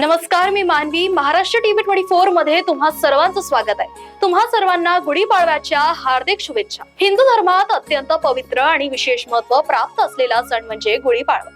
नमस्कार मी मानवी. Maharashtra TV twenty फोरमध्ये तुम्हा सर्वांचं स्वागत आहे. तुम्हा सर्वांना गुढीपाडव्याच्या हार्दिक शुभेच्छा. हिंदू धर्मात अत्यंत पवित्र आणि विशेष महत्त्व प्राप्त असलेला सण म्हणजे गुढीपाडवा.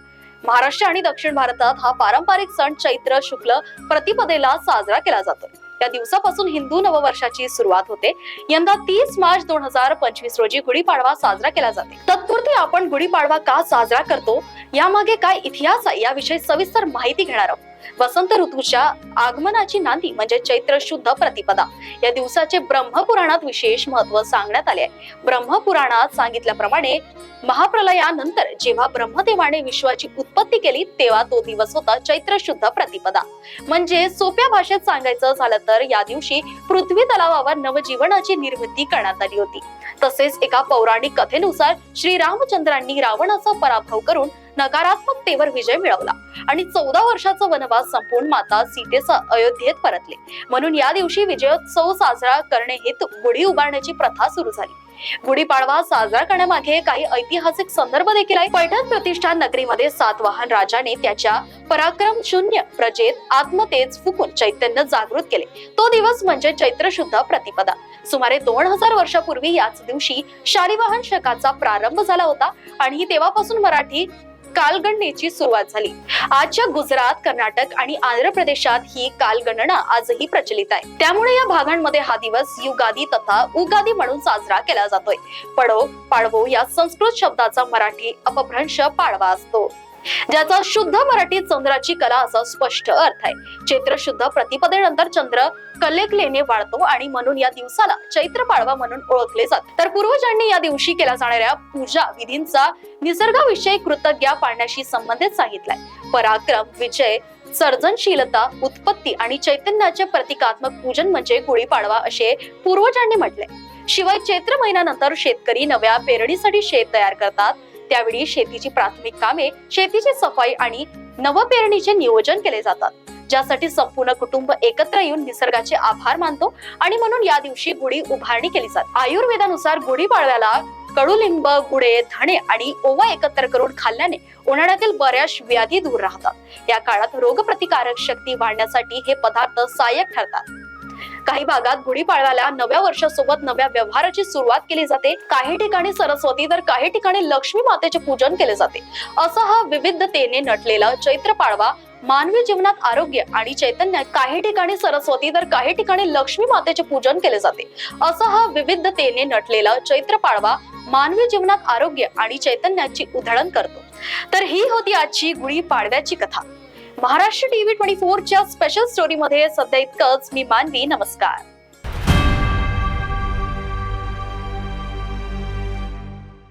महाराष्ट्र आणि दक्षिण भारतात हा पारंपरिक सण चैत्र शुक्ल प्रतिपदेला साजरा केला जातो. या दिवसापासून हिंदू नववर्षाची सुरुवात होते. यंदा तीस मार्च दोन हजार पंचवीस रोजी गुढीपाडवा साजरा केला जाते. तत्पुरती आपण गुढीपाडवा का साजरा करतो? यामागे काय इतिहास आहे याविषयी सविस्तर माहिती घेणार आहोत. वसंत ऋतूच्या आगमनाची नांदी म्हणजे चैत्र शुद्ध प्रतिपदा. या दिवसाचे ब्रह्मपुराणात विशेष महत्त्व सांगण्यात आले आहे. ब्रह्मपुराणात सांगितल्याप्रमाणे महाप्रलयानंतर जेव्हा ब्रह्मदेवाने विश्वाची उत्पत्ती केली तेव्हा तो दिवस होता चैत्र शुद्ध प्रतिपदा. म्हणजे सोप्या भाषेत सांगायचं झालं तर या दिवशी पृथ्वी तलावावर नवजीवनाची निर्मिती करण्यात आली होती. तसेच एका पौराणिक कथेनुसार श्रीरामचंद्रांनी रावणाचा पराभव करून नकारात्मकतेवर विजय मिळवला. आणि चौदा वर्षाचा वनवास संपून माता सीतेचा अयोध्येत परतले. म्हणून या दिवशी विजयोत्सव साजरा करणे हेतू गुढी उभारण्याची प्रथा सुरू झाली. गुढीपाडवा साजरा करण्यामागे काही ऐतिहासिक संदर्भ देखील आहे पैठण प्रतिष्ठान नगरीमध्ये सातवाहन राजाने त्याच्या पराक्रम शून्य प्रजेत आत्मतेज फुकून चैतन्य जागृत केले. तो दिवस म्हणजे चैत्र शुद्ध प्रतिपदा. सुमारे दोन हजार वर्षापूर्वी याच दिवशी शालिवाहन शकाचा प्रारंभ झाला होता. आणि तेव्हापासून मराठी कालगणनेची सुरुवात झाली. आजच्या गुजरात कर्नाटक आणि आंध्र प्रदेशात ही कालगणना आजही प्रचलित आहे. त्यामुळे या भागांमध्ये हा दिवस युगादी तथा उगादी म्हणून साजरा केला जातोय. पडो पाडवो या संस्कृत शब्दाचा मराठी अपभ्रंश पाडवा असतो. ज्याचा शुद्ध मराठीत चंद्राची कला असा स्पष्ट अर्थ आहे. चैत्र शुद्ध प्रतिपदेनंतर चंद्र कलेकलेने वाढतो आणि म्हणून या दिवसाला चैत्र पाडवा म्हणून ओळखले जाते. तर पूर्वजांनी या दिवशी केल्या जाणाऱ्या पूजा विधींचा निसर्गाविषयी कृतज्ञा पाळण्याशी संबंधित सांगितलाय. पराक्रम विजय सर्जनशीलता उत्पत्ती आणि चैतन्याचे प्रतिकात्मक पूजन म्हणजे गुढीपाडवा असे पूर्वजांनी म्हटले शिवाय चैत्र महिन्यानंतर शेतकरी नव्या पेरणीसाठी शेत तयार करतात त्यावेळी शेतीची प्राथमिक कामे शेतीची सफाई आणि नवपेरणीचे नियोजन केले जातात. ज्यासाठी संपूर्ण कुटुंब एकत्र येऊन निसर्गाचे आभार मानतो आणि म्हणून या दिवशी गुढी उभारणी केली जाते. आयुर्वेदानुसार गुढी पाडव्याला कडुलिंब गुडे धणे आणि ओवा एकत्र करून खाल्ल्याने उन्हाळ्यातील बऱ्याच व्याधी दूर राहतात. या काळात रोगप्रतिकारक शक्ती वाढण्यासाठी हे पदार्थ सहाय्यक ठरतात. काही भागात गुढीपाडव्याला नव्या वर्षासोबत नव्या व्यवहाराची सुरुवात केली जाते. काही ठिकाणी सरस्वती तर काही ठिकाणी लक्ष्मी मातेचे पूजन केले जाते. असा हा विविधतेने नटलेला चैत्र पाडवा मानवी जीवनात आरोग्य आणि चैतन्य काही ठिकाणी सरस्वती तर काही ठिकाणी लक्ष्मी मातेचे पूजन केले जाते. असा हा विविधतेने नटलेला चैत्र पाडवा मानवी जीवनात आरोग्य आणि चैतन्याची उधळण करतो. तर ही होती आजची गुढी पाडव्याची कथा. महाराष्ट्र टीव्ही ट्वेंटी फोरच्या स्पेशल स्टोरीमध्ये सध्या इतकंच. मी मानवी नमस्कार.